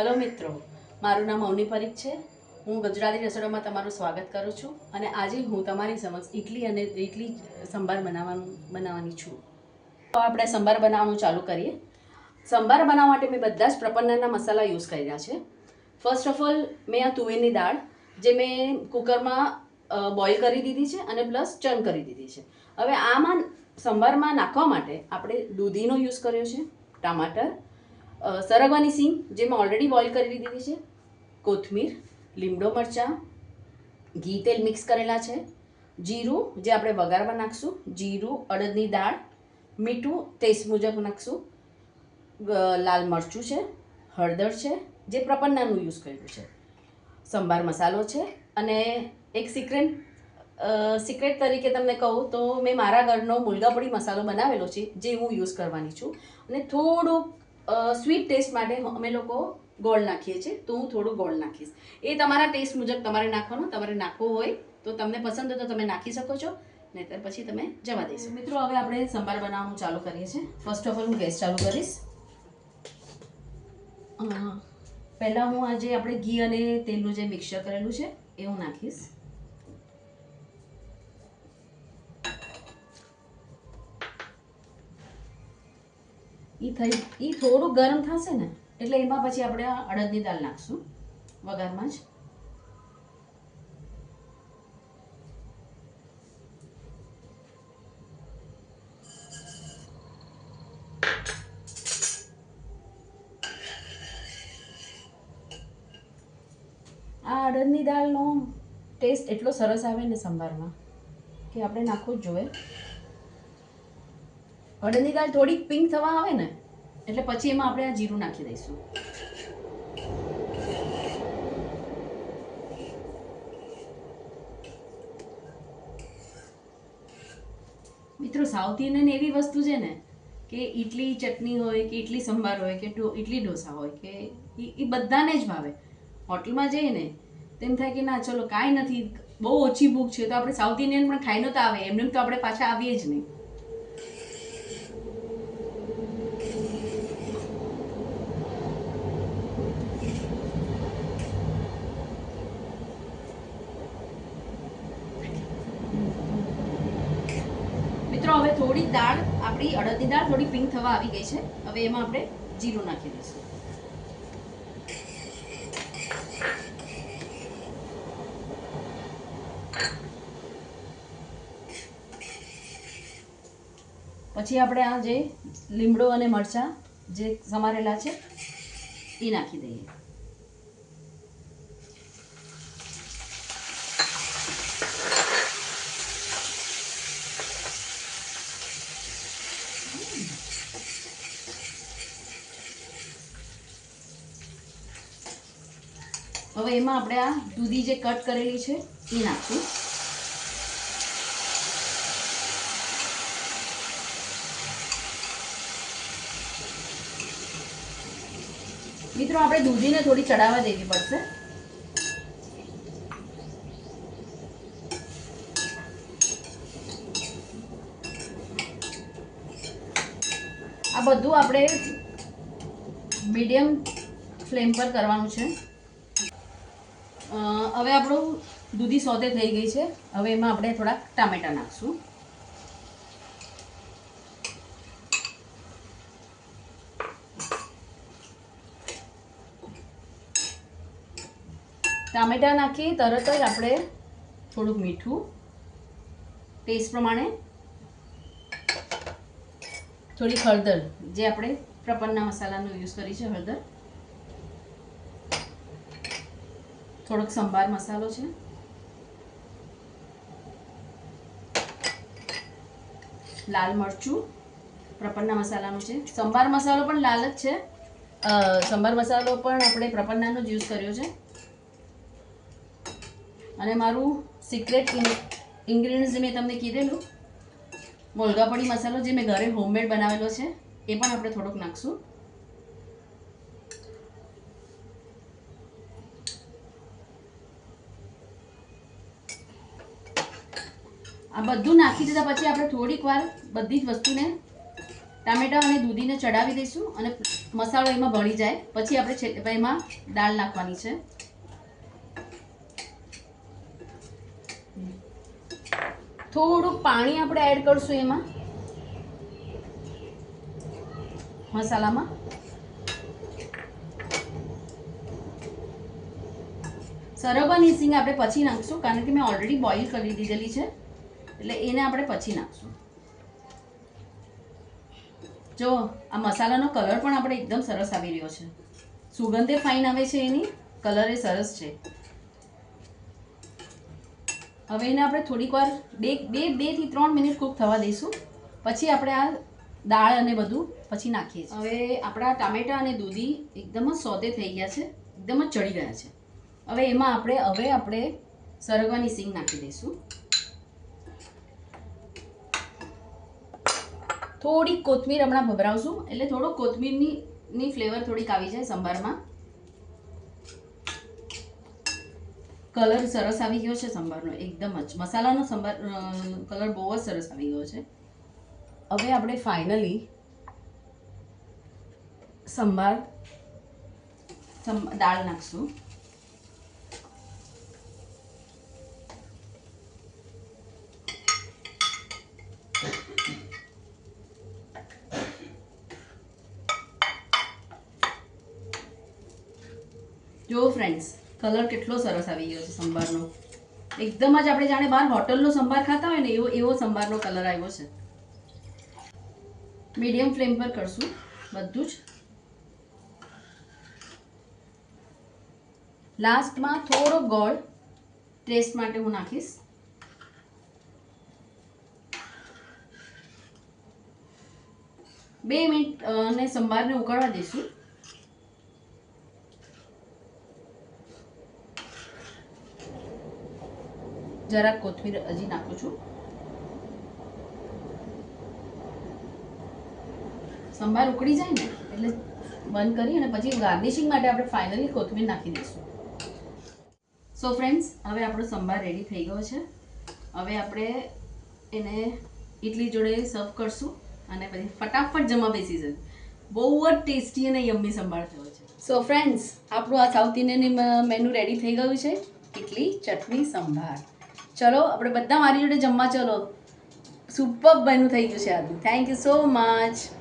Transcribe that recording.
Hello મિત્રો, મારું નામ અવની પરીખ છે. હું ગુજરાતી રસોડામાં તમારું સ્વાગત કરું છું અને આજે હું તમારી સમક્ષ ઇડલી અને ઇડલી સંભાર બનાવવાનું, બનાવવાની છું. તો આપણે સંભાર બનાવવાનું ચાલુ કરીએ. સંભાર બનાવવા માટે મેં બધા જ પ્રપન્નના મસાલા યુઝ કર્યા છે. ફર્સ્ટ ઓફ ઓલ મેં આ તુવેરની દાળ, જે મેં કુકરમાં બોઇલ કરી દીધી છે અને પ્લસ ચર્ન કરી દીધી છે. હવે આમાં સંભારમાં નાખવા માટે આપણે દૂધીનો યુઝ કર્યો છે, ટમાટર સરગવાની સિંગ જે મેં ઓલરેડી બોઇલ કરી દીધી છે. કોથમીર, લીમડો મરચાં, ઘી તેલ મિક્સ કરેલા છે. જીરું, જે આપણે વઘારમાં નાખશું, જીરું, અડદની દાળ, મીઠું ટેસ્ટ મુજબ નાખશું. લાલ મરચું છે, હળદર છે, જે પ્રપન્નાનું યુઝ કર્યું છે. સંભાર મસાલો છે, અને એક સિક્રેટ સિક્રેટ તરીકે તમને કહું તો મેં મારા ઘરનો મુલગાપડી મસાલો બનાવેલો છે, જે હું યુઝ કરવાની છું. અને થોડુંક સ્વીટ ટેસ્ટ માટે અમે લોકો ગોળ નાખીએ છીએ તો હું થોડું ગોળ નાખીશ. એ તમારા ટેસ્ટ મુજબ તમારે નાખવાનું તમારે નાખવું હોય તો તમને પસંદ હોય તો તમે નાખી શકો છો નહીંતર પછી તમે જવા દેશો મિત્રો હવે આપણે સંભાર બનાવવાનું ચાલુ કરીએ છીએ. ફર્સ્ટ ઓફ ઓલ હું ગેસ ચાલુ કરીશ. પહેલાં હું આજે આપણે ઘી અને તેલનું જે મિક્સર કરેલું છે એ હું નાખીશ. એ થઈ એ થોડું ગરમ થશે ને, એટલે એમાં પછી આપણે અડદની દાળ નાખશું, વઘારમાં જ. આ અડદની દાળનો ટેસ્ટ એટલો સરસ આવે ને સંભારમાં, કે આપણે નાખવું જ જોઈએ. અડદની દાળ થોડીક પિંક થવા આવે ને, એટલે પછી એમાં આપણે આ જીરું નાખી દઈશું. મિત્રો સાઉથ ઇન્ડિયન એવી વસ્તુ છે ને કે ઇડલી ચટણી હોય કે ઇડલી સંભાર હોય કે ઇડલી ઢોસા હોય કે એ બધાને જ ભાવે. હોટલમાં જઈએ ને તેમ થાય કે ના, ચલો કાંઈ નથી, બહુ ઓછી ભૂખ છે, તો આપણે સાઉથ ઇન્ડિયન પણ ખાઈ નહોતા આવે, એમને તો આપણે પાછા આવીએ જ નહીં મિત્રો હવે થોડી દાળ, આપણી અડદની દાળ થોડી પિંક થવા આવી ગઈ છે. હવે એમાં આપણે જીરું નાખી દઈશું. પછી આપણે આ જે લીમડો અને મરચાં જે સમારેલા છે, એ નાખી દઈએ. હવે એમાં આપણે આ દૂધી જે કટ કરેલી છે, એ નાખશું. મિત્રો, આપણે દૂધીને થોડી ચડાવવા દેવી પડશે. આ બધું આપણે મીડિયમ ફ્લેમ પર કરવાનું છે. હવે આપણું દૂધી સોતે થઈ ગઈ છે. હવે એમાં આપણે થોડાક ટામેટા નાખશું. ટામેટા નાખી તરત જ આપણે થોડુંક મીઠું, ટેસ્ટ પ્રમાણે થોડીક હળદર, જે આપણે પ્રપન્ના મસાલાનો યુઝ કરી છે હળદર. થોડોક સંભાર મસાલો છે. લાલ મરચું પ્રપન્ના મસાલાનું છે. સંભાર મસાલો પણ લાલ જ છે. સંભાર મસાલો પણ આપણે પ્રપન્નાનો જ યુઝ કર્યો છે. અને મારું સિક્રેટ ઇન્ગ્રીડિયન્ટ્સ જે મેં તમને કીધેલું મોલગાપડી મસાલો જે મેં ઘરે હોમમેડ બનાવેલો છે, એ પણ આપણે થોડોક નાખશું. આ બધું નાખી દીધા પછી આપણે થોડીક વાર બધી જ વસ્તુને ટામેટા અને દૂધીને ચડાવી દઈશું અને મસાલો એમાં ભળી જાય. પછી આપણે એમાં દાળ નાખવાની છે. થોડુંક પાણી આપણે એડ કરશું એમાં. મસાલામાં. સરગવાની સિંગ આપણે પછી નાખશું, કારણ કે મેં ઓલરેડી બોઇલ કરી દીધેલી છે. એટલે એને આપણે પછી નાખશું. જો, આ મસાલાનો કલર પણ આપણે એકદમ સરસ આવી રહ્યો છે. સુગંધે ફાઇન આવે છે એની, કલર એ સરસ છે. હવે એને આપણે થોડીક વાર બે બે બેથી ત્રણ મિનિટ કૂક થવા દઈશું. પછી આપણે આ દાળ અને બધું પછી નાખીએ છીએ. હવે આપણા ટામેટા અને દૂધી એકદમ જ સોદે થઈ ગયા છે, એકદમ જ ચડી ગયા છે. હવે એમાં આપણે, હવે આપણે સરગવાની સિંગ નાખી દઈશું. થોડીક કોથમીર હમણાં ભભરાવશું, એટલે થોડો કોથમીરની, ની ફ્લેવર થોડીક આવી જાય સંભારમાં. કલર સરસ આવી ગયો છે સંભારનો, એકદમ જ. મસાલાનો સંભાર કલર બહુ જ સરસ આવી ગયો છે. હવે આપણે ફાઇનલી સંભાર દાળ નાખશું. જો ફ્રેન્ડ્સ કલર કેટલો સરસ આવી ગયો છે સંભારનો. એકદમ જ આપણે જાણે બહાર હોટલનો સંભાર ખાતા હોય ને, એવો એવો સંભારનો કલર આવ્યો છે. મીડિયમ ફ્લેમ પર કરશું, બધું જ. લાસ્ટમાં થોડો ગોળ ટેસ્ટ માટે હું નાખીશ. બે મિનિટ અને સંભારને ઉકાળવા દઈશું. જરાક કોથમીર હજી નાખું છું. સંભાર ઉકળી જાય ને, એટલે બંધ કરી અને પછી ગાર્નિશિંગ માટે આપણે ફાઇનલી કોથમીર નાખી દઈશું. સો ફ્રેન્ડ્સ હવે આપણો સંભાર રેડી થઈ ગયો છે. હવે આપણે એને ઇડલી જોડે સર્વ કરશું અને પછી ફટાફટ જમવા બેસી જશે. બહુ જ ટેસ્ટી અને યમ્મી સંભાર થયો છે. સો ફ્રેન્ડ્સ આપણું આ સાઉથ ઇન્ડિયન મેનુ રેડી થઈ ગયું છે. ઇડલી ચટણી સંભાર. ચલો, આપણે બધા મારી જોડે જમવા ચલો. સુપર બન્યું થઈ ગયું છે આજનું થેન્ક યુ સો મચ